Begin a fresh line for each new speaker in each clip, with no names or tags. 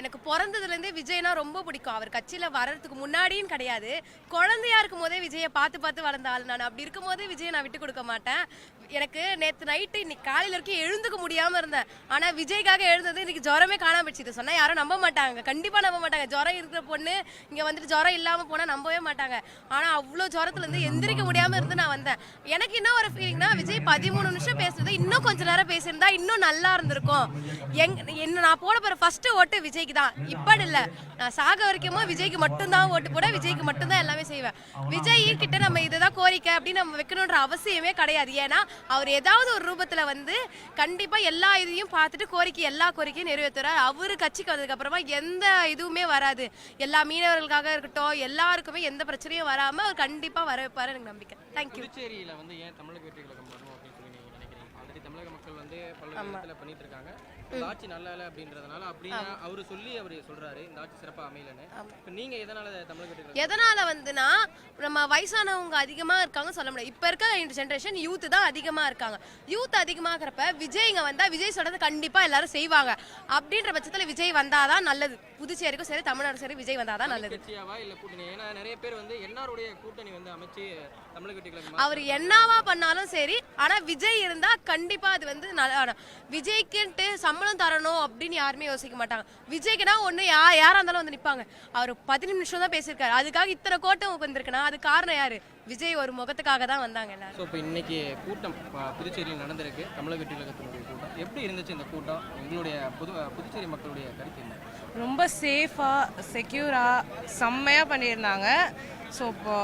எனக்கு பிறந்ததுலேருந்தே விஜய்னா ரொம்ப பிடிக்கும். அவர் கட்சியில் வர்றதுக்கு முன்னாடியும் கிடையாது. குழந்தையா இருக்கும் போதே விஜயை பார்த்து பார்த்து வளர்ந்த ஆள் நான். அப்படி இருக்கும் போதே விஜயை நான் விட்டு கொடுக்க மாட்டேன். எனக்கு நேற்று நைட்டு இன்னைக்கு காலையில் வரைக்கும் எழுந்துக்க முடியாமல் இருந்தேன். ஆனால் விஜய்க்காக எழுந்தது இன்னைக்கு ஜுரமே காணாம போச்சு இதை சொன்னால் யாரும் நம்ப மாட்டாங்க. கண்டிப்பாக நம்ப மாட்டாங்க. ஜுரம் இருக்கிற பொண்ணு இங்கே வந்துட்டு ஜுரம் இல்லாமல் போனால் நம்பவே மாட்டாங்க. ஆனால் அவ்வளோ ஜுரத்துலேருந்து எந்திரிக்க முடியாமல் இருந்து நான் வந்தேன். எனக்கு என்ன ஒரு ஃபீலிங்னா விஜய் பதிமூணு நிமிஷம் பேசுனது இன்னும் கொஞ்ச நேரம் பேசியிருந்தா இன்னும் நல்லா இருந்திருக்கும். எங் என்ன நான் போட போகிற ஃபஸ்ட்டு ஓட்டு விஜய்க்கு தான். இப்படி இல்லை. நான் சாக வரைக்குமோ விஜய்க்கு மட்டும்தான் ஓட்டு போட விஜய்க்கு மட்டும்தான் எல்லாமே செய்வேன். விஜய் கிட்ட நம்ம இதுதான் கோரிக்கை அப்படின்னு நம்ம வைக்கணுன்ற அவசியமே கிடையாது. ஏன்னா அவர் ஏதாவது ஒரு ரூபத்துல வந்து கண்டிப்பா எல்லா இதையும் பார்த்துட்டு கோரிக்கை எல்லா கோரிக்கையும் நிறைவேற்றுறார். அவரு கட்சிக்கு வந்ததுக்கு அப்புறமா எந்த இதுவுமே வராது. எல்லா மீனவர்களுக்காக இருக்கட்டும் எல்லாருக்குமே எந்த பிரச்சனையும் வராம அவர் கண்டிப்பா வர வைப்பாரு எனக்கு நம்பிக்கை. தேங்க்யூ
புதுச்சேரியில் வந்து ஏன் தமிழக வெற்றி கழகம் வரணும் அப்படின்னு சொல்லி நீங்க நினைக்கிறீங்க ஆல்ரெடி தமிழக மக்கள் வந்து பல விதத்துல பண்ணிட்டு இருக்காங்க இந்த ஆட்சி நல்லா இல்லை அப்படின்றதுனால அப்படின்னு அவரு சொல்லி அவர் சொல்றாரு இந்த ஆட்சி சிறப்பா அமையலன்னு. இப்போ நீங்க எதனால தமிழக வெற்றி கழகம்
எதனால வந்துன்னா நம்ம வயசானவங்க அதிகமா இருக்காங்க சொல்ல முடியாது. இப்ப இருக்க ஜென்ரேஷன் யூத் தான் அதிகமா இருக்காங்க. யூத் அதிகமாகிறப்ப விஜய் இங்க வந்தா விஜய் சொல்றது கண்டிப்பா எல்லாரும் செய்வாங்க. அப்படின்ற பட்சத்துல விஜய் வந்தாதான் நல்லது. புதுச்சேரிக்கும் சரி தமிழ்நாடு சரி விஜய் வந்தாதான் நல்லது.
கட்சியாவா இல்ல கூட்டணி? ஏன்னா நிறைய பேர் வந்து என்ஆருடைய கூட்டணி வந்து அமைச்சு தமிழக
அவர் என்னவா பண்ணாலும் சரி ஆனா விஜய் இருந்தா கண்டிப்பா அது வந்து நல்லா விஜய்க்குன்ட்டு சம்பளம் தரணும் அப்படின்னு யாருமே யோசிக்க மாட்டாங்க. விஜய்க்குனா ஒண்ணு யா யாரா இருந்தாலும் வந்து நிப்பாங்க. அவர் பதினஞ்சு நிமிஷம் தான் பேசியிருக்காரு. அதுக்காக இத்தனை கோட்டம் உட்காந்துருக்குன்னா அது காரணம் யாரு? விஜய் ஒரு முகத்துக்காக தான் வந்தாங்க எல்லாரும்.
ஸோ இப்போ இன்னைக்கு கூட்டம் புதுச்சேரியில் நடந்திருக்கு. தமிழக வெற்றி கழகத்தினுடைய கூட்டம். எப்படி இருந்துச்சு இந்த கூட்டம்? உங்களுடைய புது புதுச்சேரி மக்களுடைய கருத்து என்ன?
ரொம்ப சேஃபாக செக்யூராக செம்மையாக பண்ணியிருந்தாங்க. ஸோ இப்போ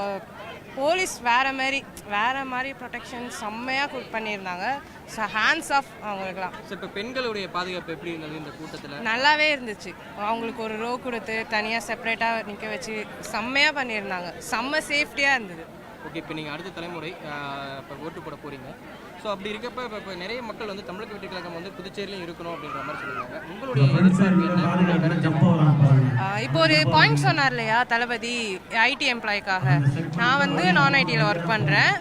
போலீஸ் வேறு மாதிரி வேறு மாதிரி ப்ரொடெக்ஷன் செம்மையாக பண்ணியிருந்தாங்க. ஸோ ஹேண்ட்ஸ் ஆஃப் அவங்களுக்குலாம்
ஸோ இப்போ பெண்களுடைய பாதுகாப்பு எப்படி இருந்தது இந்த கூட்டத்தில்?
நல்லாவே இருந்துச்சு. அவங்களுக்கு ஒரு ரோ கொடுத்து தனியாக செப்பரேட்டாக நிற்க வச்சு செம்மையாக பண்ணியிருந்தாங்க. செம்ம சேஃப்டியாக இருந்தது.
ஓகே இப்போ நீங்கள் அடுத்த தலைமுறை இப்போ ஓட்டு போட போகிறீங்க ஸோ அப்படி இருக்கப்ப இப்போ இப்போ நிறைய மக்கள் வந்து தமிழக வெற்றி கழகம் வந்து புதுச்சேரியிலும் இருக்கணும் அப்படின்ற மாதிரி சொல்லுவாங்க உங்களுடைய எதிர்பார்ப்பு என்ன?
இப்போ ஒரு பாயிண்ட் சொன்னார் இல்லையா தளபதி ஐடி எம்ப்ளாய்க்காக நான் வந்து நான் ஐடியில் ஒர்க் பண்ணுறேன்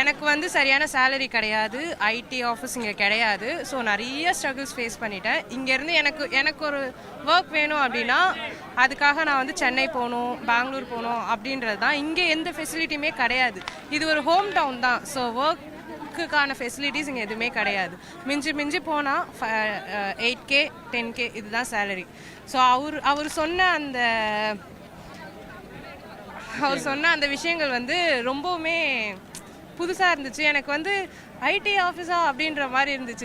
எனக்கு வந்து சரியான சேலரி கிடையாது ஐடி ஆஃபீஸ் இங்கே கிடையாது. ஸோ நிறைய ஸ்ட்ரகிள்ஸ் ஃபேஸ் பண்ணிட்டேன். இங்கேருந்து எனக்கு எனக்கு ஒரு ஒர்க் வேணும் அப்படின்னா அதுக்காக நான் வந்து சென்னை போகணும் பெங்களூர் போகணும் அப்படின்றது தான். இங்கே எந்த ஃபெசிலிட்டியுமே கிடையாது. இது ஒரு ஹோம் டவுன் தான். ஸோ ஒர்க் ஒர்க்குக்கான ஃபெசிலிட்டிஸ் இங்கே எதுவுமே கிடையாது. மிஞ்சி மிஞ்சி போனால் எயிட் கே டென் கே இதுதான் சேலரி ஸோ அவர் அவர் சொன்ன அந்த அவர் சொன்ன அந்த விஷயங்கள் வந்து ரொம்பவுமே புதுசாக இருந்துச்சு. எனக்கு வந்து ஐடி ஆஃபீஸா அப்படின்ற மாதிரி இருந்துச்சு.